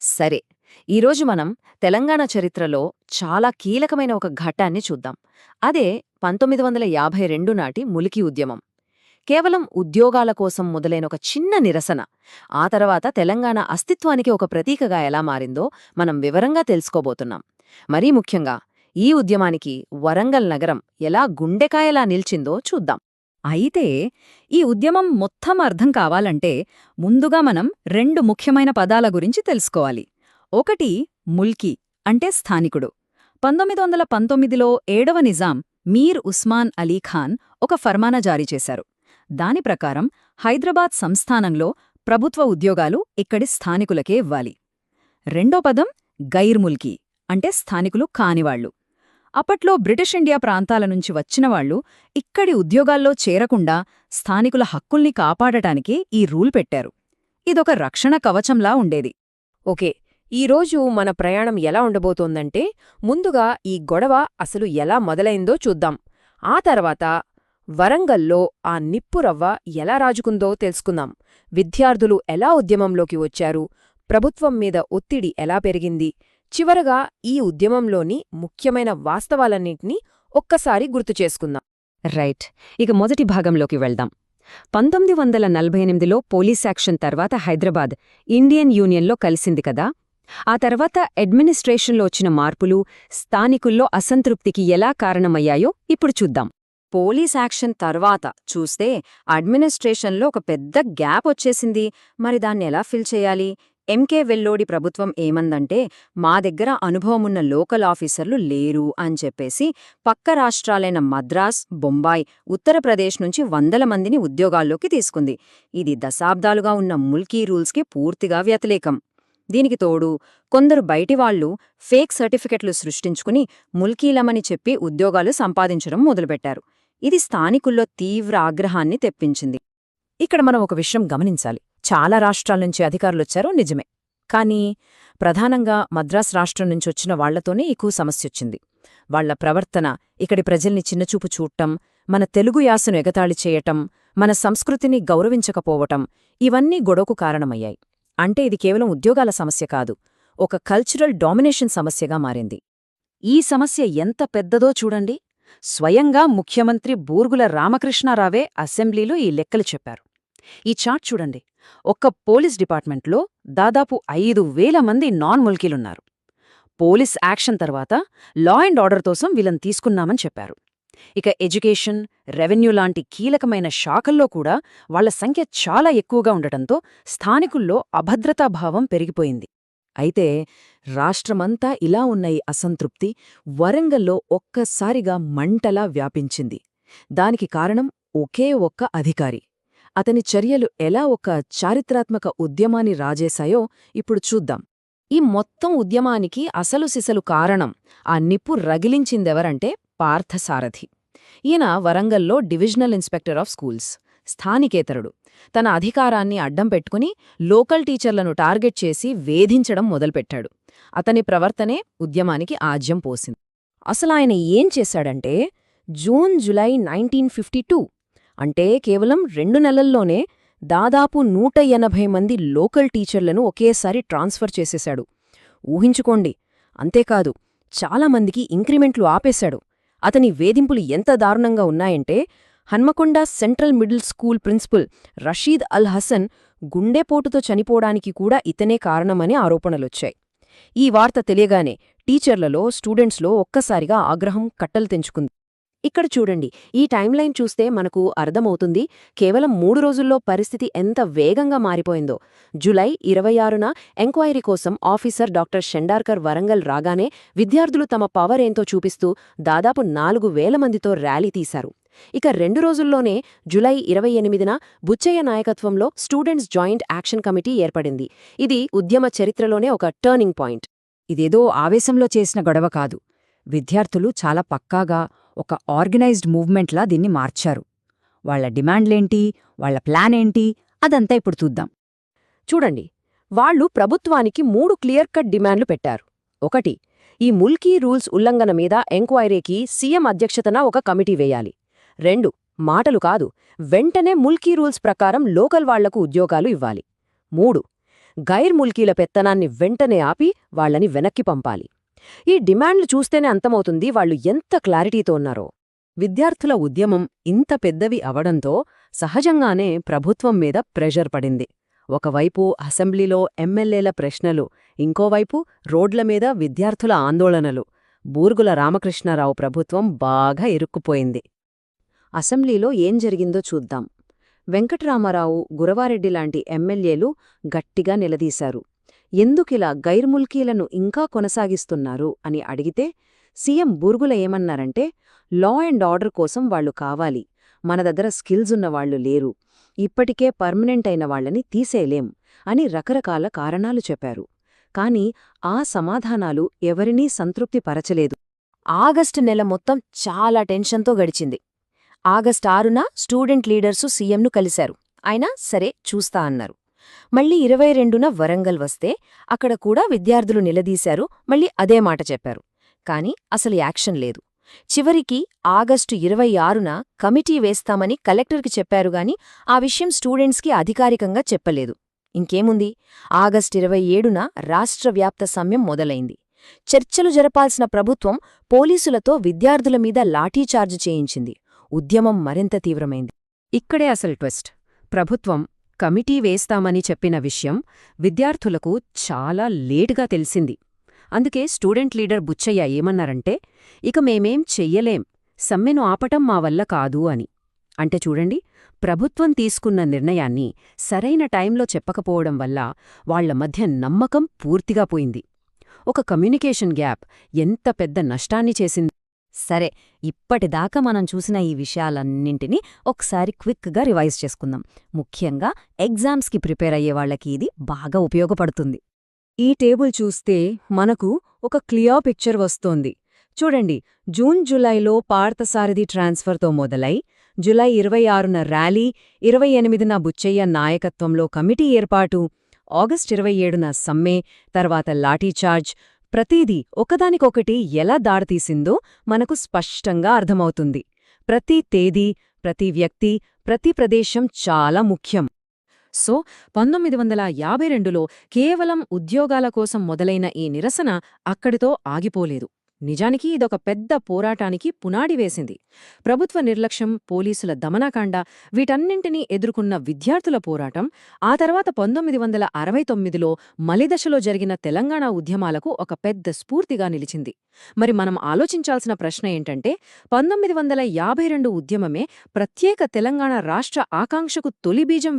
సరే ఈరోజు మనం తెలంగాణ చరిత్రలో చాలా కీలకమైన ఒక ఘట్టాన్ని చూద్దాం. అదే పంతొమ్మిది వందల యాభై రెండు నాటి ములికి ఉద్యమం. కేవలం ఉద్యోగాల కోసం మొదలైన ఒక చిన్న నిరసన ఆ తర్వాత తెలంగాణ అస్తిత్వానికి ఒక ప్రతీకగా ఎలా మారిందో మనం వివరంగా తెలుసుకోబోతున్నాం. మరీ ముఖ్యంగా ఈ ఉద్యమానికి వరంగల్ నగరం ఎలా గుండెకాయలా నిల్చిందో చూద్దాం. అయితే ఈ ఉద్యమం మొత్తం అర్థం కావాలంటే ముందుగా మనం రెండు ముఖ్యమైన పదాల గురించి తెలుసుకోవాలి. ఒకటి ముల్కీ అంటే స్థానికుడు. పంతొమ్మిది వందల పంతొమ్మిదిలో ఏడవ నిజాం మీర్ ఉస్మాన్ అలీ ఖాన్ ఒక ఫర్మానా జారీ చేశారు. దాని ప్రకారం హైదరాబాద్ సంస్థానంలో ప్రభుత్వ ఉద్యోగాలు ఇక్కడి స్థానికులకే ఇవ్వాలి. రెండో పదం గైర్ముల్కీ అంటే స్థానికులు కానివాళ్ళు అప్పట్లో బ్రిటిష్ ఇండియా ప్రాంతాల నుంచి వచ్చినవాళ్ళు ఇక్కడి ఉద్యోగాల్లో చేరకుండా స్థానికుల హక్కుల్ని కాపాడటానికి ఈ రూల్ పెట్టారు. ఇదొక రక్షణ కవచంలా ఉండేది. ఓకే ఈరోజు మన ప్రయాణం ఎలా ఉండబోతోందంటే ముందుగా ఈ గొడవ అసలు ఎలా మొదలైందో చూద్దాం. ఆ తర్వాత వరంగల్లో ఆ నిప్పురవ్వ ఎలా రాజుకుందో తెలుసుకుందాం. విద్యార్థులు ఎలా ఉద్యమంలోకి వచ్చారు? ప్రభుత్వం మీద ఒత్తిడి ఎలా పెరిగింది? చివరగా ఈ ఉద్యమంలోని ముఖ్యమైన వాస్తవాలన్నింటినీ ఒక్కసారి గుర్తుచేసుకుందాం రైట్ ఇక మొదటి భాగంలోకి వెళ్దాం. పంతొమ్మిది వందల నలభై ఎనిమిదిలో పోలీస్ యాక్షన్ తర్వాత హైదరాబాద్ ఇండియన్ యూనియన్లో కలిసింది కదా. ఆ తర్వాత అడ్మినిస్ట్రేషన్లో వచ్చిన మార్పులు స్థానికుల్లో అసంతృప్తికి ఎలా కారణమయ్యాయో ఇప్పుడు చూద్దాం. పోలీస్ యాక్షన్ తర్వాత చూస్తే అడ్మినిస్ట్రేషన్లో ఒక పెద్ద గ్యాప్ వచ్చేసింది. మరి దాన్ని ఎలా ఫిల్ చేయాలి? ఎంకే వెల్లోడి ప్రభుత్వం ఏమందంటే మా దగ్గర అనుభవమున్న లోకల్ ఆఫీసర్లు లేరు అని చెప్పేసి పక్క రాష్ట్రాలైన మద్రాస్ బొంబాయి ఉత్తరప్రదేశ్ నుంచి వందల మందిని ఉద్యోగాల్లోకి తీసుకుంది. ఇది దశాబ్దాలుగా ఉన్న ముల్కీ రూల్స్కి పూర్తిగా వ్యతిరేకం. దీనికి తోడు కొందరు బయటివాళ్ళు ఫేక్ సర్టిఫికెట్లు సృష్టించుకుని ముల్కీలమని చెప్పి ఉద్యోగాలు సంపాదించడం మొదలుపెట్టారు. ఇది స్థానికుల్లో తీవ్ర ఆగ్రహాన్ని తెప్పించింది. ఇక్కడ మనం ఒక విషయం గమనించాలి. చాలా రాష్ట్రాల నుంచి అధికారులొచ్చారో నిజమే. కానీ ప్రధానంగా మద్రాస్ రాష్ట్రం నుంచి వచ్చిన వాళ్ళతోనే ఎక్కువ సమస్యొచ్చింది. వాళ్ళ ప్రవర్తన ఇక్కడి ప్రజల్ని చిన్నచూపు చూడటం మన తెలుగు యాసను ఎగతాళి చేయటం మన సంస్కృతిని గౌరవించకపోవటం ఇవన్నీ గొడవకు కారణమయ్యాయి. అంటే ఇది కేవలం ఉద్యోగాల సమస్య కాదు ఒక కల్చరల్ డామినేషన్ సమస్యగా మారింది. ఈ సమస్య ఎంత పెద్దదో చూడండి. స్వయంగా ముఖ్యమంత్రి బూర్గుల రామకృష్ణారావే అసెంబ్లీలో ఈ లెక్కలు చెప్పారు. ఈ చార్ట్ చూడండి. ఒక్క పోలీస్ డిపార్ట్మెంట్లో దాదాపు ఐదు వేల మంది నాన్ ముల్కీలున్నారు. పోలీస్ యాక్షన్ తర్వాత లా అండ్ ఆర్డర్ కోసం వీళ్ళని తీసుకున్నామని చెప్పారు. ఇక ఎడ్యుకేషన్ రెవెన్యూ లాంటి కీలకమైన శాఖల్లో కూడా వాళ్ళ సంఖ్య చాలా ఎక్కువగా ఉండటంతో స్థానికుల్లో అభద్రతాభావం పెరిగిపోయింది. అయితే రాష్ట్రమంతా ఇలా ఉన్న ఈ అసంతృప్తి వరంగల్లో ఒక్కసారిగా మంటలా వ్యాపించింది. దానికి కారణం ఒకే ఒక్క అధికారి. అతని చర్యలు ఎలా ఒక చారిత్రాత్మక ఉద్యమాన్ని రాజేశాయో ఇప్పుడు చూద్దాం. ఈ మొత్తం ఉద్యమానికి అసలు సిసలు కారణం ఆ నిప్పు రగిలించిందెవరంటే పార్థసారథి. ఈయన వరంగల్లో డివిజనల్ ఇన్స్పెక్టర్ ఆఫ్ స్కూల్స్ స్థానికేతరుడు. తన అధికారాన్ని అడ్డం పెట్టుకుని లోకల్ టీచర్లను టార్గెట్ చేసి వేధించడం మొదలుపెట్టాడు. అతని ప్రవర్తనే ఉద్యమానికి ఆజ్యం పోసింది. అసలాయన ఏం చేశాడంటే June July nineteen fifty two అంటే కేవలం రెండు నెలల్లోనే దాదాపు నూట ఎనభై మంది లోకల్ టీచర్లను ఒకేసారి ట్రాన్స్ఫర్ చేసేశాడు. ఊహించుకోండి అంతేకాదు చాలామందికి ఇంక్రిమెంట్లు ఆపేశాడు. అతని వేధింపులు ఎంత దారుణంగా ఉన్నాయంటే Hanamkonda central middle school principal Rasheed Al Hasan గుండెపోటుతో చనిపోవడానికి కూడా ఇతనే కారణమనే ఆరోపణలొచ్చాయి. ఈ వార్త తెలియగానే టీచర్లలో స్టూడెంట్స్లో ఒక్కసారిగా ఆగ్రహం కట్టలు తెంచుకుంది. ఇక్కడ చూడండి. ఈ టైంలైన్ చూస్తే మనకు అర్థమవుతుంది కేవలం మూడు రోజుల్లో పరిస్థితి ఎంత వేగంగా మారిపోయిందో. జులై ఇరవై ఆరున ఎంక్వైరీ కోసం ఆఫీసర్ డాక్టర్ షెండార్కర్ వరంగల్ రాగానే విద్యార్థులు తమ పవర్ ఏంతో చూపిస్తూ దాదాపు నాలుగు వేల మందితో ర్యాలీ తీశారు. ఇక రెండు రోజుల్లోనే జులై ఇరవై ఎనిమిదిన బుచ్చయ్య నాయకత్వంలో స్టూడెంట్స్ జాయింట్ యాక్షన్ కమిటీ ఏర్పడింది. ఇది ఉద్యమ చరిత్రలోనే ఒక టర్నింగ్ పాయింట్. ఇదేదో ఆవేశంలో చేసిన గొడవ కాదు. విద్యార్థులు చాలా పక్కాగా ఒక ఆర్గనైజ్డ్ మూవ్మెంట్లా దీన్ని మార్చారు. వాళ్ళ డిమాండ్లేంటి? వాళ్ళ ప్లాన్ ఏంటి అదంతా ఇప్పుడు చూద్దాం. చూడండి వాళ్ళు ప్రభుత్వానికి మూడు క్లియర్ కట్ డిమాండ్లు పెట్టారు. ఒకటి ఈ ముల్కీ రూల్స్ ఉల్లంఘన మీద ఎంక్వైరీకి సీఎం అధ్యక్షతన ఒక కమిటీ వేయాలి. రెండు మాటలు కాదు వెంటనే ముల్కీ రూల్స్ ప్రకారం లోకల్ వాళ్ళకు ఉద్యోగాలు ఇవ్వాలి. మూడు గైర్ ముల్కీల పెత్తనాన్ని వెంటనే ఆపి వాళ్ళని వెనక్కి పంపాలి. ఈ డిమాండ్లు చూస్తేనే అంతమవుతుంది వాళ్ళు ఎంత క్లారిటీతో ఉన్నారో. విద్యార్థుల ఉద్యమం ఇంత పెద్దవి అవడంతో సహజంగానే ప్రభుత్వం మీద ప్రెషర్ పడింది. ఒకవైపు అసెంబ్లీలో ఎమ్మెల్యేల ప్రశ్నలు ఇంకోవైపు రోడ్ల మీద విద్యార్థుల ఆందోళనలు. బూర్గుల రామకృష్ణారావు ప్రభుత్వం బాగా ఇరుక్కుపోయింది. అసెంబ్లీలో ఏం జరిగిందో చూద్దాం. వెంకటరామారావు గురవారెడ్డి లాంటి ఎమ్మెల్యేలు గట్టిగా నిలదీశారు. ఎందుకిలా గైర్ముల్కీలను ఇంకా కొనసాగిస్తున్నారు అని అడిగితే సీఎం బూర్గుల ఏమన్నారంటే లా అండ్ ఆర్డర్ కోసం వాళ్ళు కావాలి. మన దగ్గర స్కిల్స్ ఉన్నవాళ్ళు లేరు. ఇప్పటికే పర్మనెంట్ అయిన వాళ్ళని తీసేయలేం అని రకరకాల కారణాలు చెప్పారు. కాని ఆ సమాధానాలు ఎవరినీ సంతృప్తిపరచలేదు ఆగస్టు నెల మొత్తం చాలా టెన్షన్తో గడిచింది. ఆగస్ట్ ఆరున స్టూడెంట్ లీడర్సు సీఎంను కలిశారు. అయినా సరే చూస్తా అన్నారు. మళ్ళీ ఇరవై రెండున వరంగల్ వస్తే అక్కడ కూడా విద్యార్థులు నిలదీశారు మళ్ళీ అదే మాట చెప్పారు. కాని అసలు యాక్షన్ లేదు. చివరికి ఆగస్టు ఇరవై ఆరున కమిటీ వేస్తామని కలెక్టర్కి చెప్పారుగాని ఆ విషయం స్టూడెంట్స్కి అధికారికంగా చెప్పలేదు. ఇంకేముంది? ఆగస్టు ఇరవై ఏడున రాష్ట్రవ్యాప్త సమ్యం మొదలైంది. చర్చలు జరపాల్సిన ప్రభుత్వం పోలీసులతో విద్యార్థుల మీద లాఠీచార్జ్ చేయించింది. ఉద్యమం మరింత తీవ్రమైంది. ఇక్కడే అసలు ట్విస్ట్. ప్రభుత్వం కమిటీ వేస్తామని చెప్పిన విషయం విద్యార్థులకు చాలా లేటుగా తెలిసింది. అందుకే స్టూడెంట్ లీడర్ బుచ్చయ్య ఏమన్నారంటే ఇక మేమేం చెయ్యలేం. సమ్మెను ఆపటం మా వల్ల కాదు అని. అంటే చూడండి ప్రభుత్వం తీసుకున్న నిర్ణయాన్ని సరైన టైంలో చెప్పకపోవడం వల్ల వాళ్ళ మధ్య నమ్మకం పూర్తిగా పోయింది. ఒక కమ్యూనికేషన్ గ్యాప్ ఎంత పెద్ద నష్టాన్ని చేసింది. సరే ఇప్పటిదాకా మనం చూసిన ఈ విషయాలన్నింటినీ ఒకసారి క్విక్గా రివైజ్ చేసుకుందాం. ముఖ్యంగా ఎగ్జామ్స్కి ప్రిపేర్ అయ్యే వాళ్ళకి ఇది బాగా ఉపయోగపడుతుంది. ఈ టేబుల్ చూస్తే మనకు ఒక క్లియర్ పిక్చర్ వస్తోంది. చూడండి జూన్ జులైలో పార్థసారథి ట్రాన్స్ఫర్తో మొదలై జులై ఇరవై ఆరున ర్యాలీ ఇరవై ఎనిమిదిన బుచ్చయ్య నాయకత్వంలో కమిటీ ఏర్పాటు ఆగస్ట్ ఇరవై ఏడున సమ్మె తర్వాత లాఠీచార్జ్ ప్రతీదీ ఒకదానికొకటి ఎలా దారితీసిందో మనకు స్పష్టంగా అర్థమవుతుంది. ప్రతి తేదీ ప్రతి వ్యక్తి ప్రతి ప్రదేశం చాలా ముఖ్యం. సో పంతొమ్మిది వందల యాభై రెండులో కేవలం ఉద్యోగాల కోసం మొదలైన ఈ నిరసన అక్కడితో ఆగిపోలేదు. నిజానికి ఇదొక పెద్ద పోరాటానికి పునాడి వేసింది. ప్రభుత్వ నిర్లక్ష్యం పోలీసుల దమనకాండ వీటన్నింటినీ ఎదుర్కొన్న విద్యార్థుల పోరాటం ఆ తర్వాత పంతొమ్మిది వందల అరవై తొమ్మిదిలో మలిదశలో జరిగిన తెలంగాణ ఉద్యమాలకు ఒక పెద్ద స్ఫూర్తిగా నిలిచింది. మరి మనం ఆలోచించాల్సిన ప్రశ్న ఏంటంటే పంతొమ్మిది వందల యాభై రెండు ఉద్యమమే ప్రత్యేక తెలంగాణ రాష్ట్ర ఆకాంక్షకు తొలి బీజం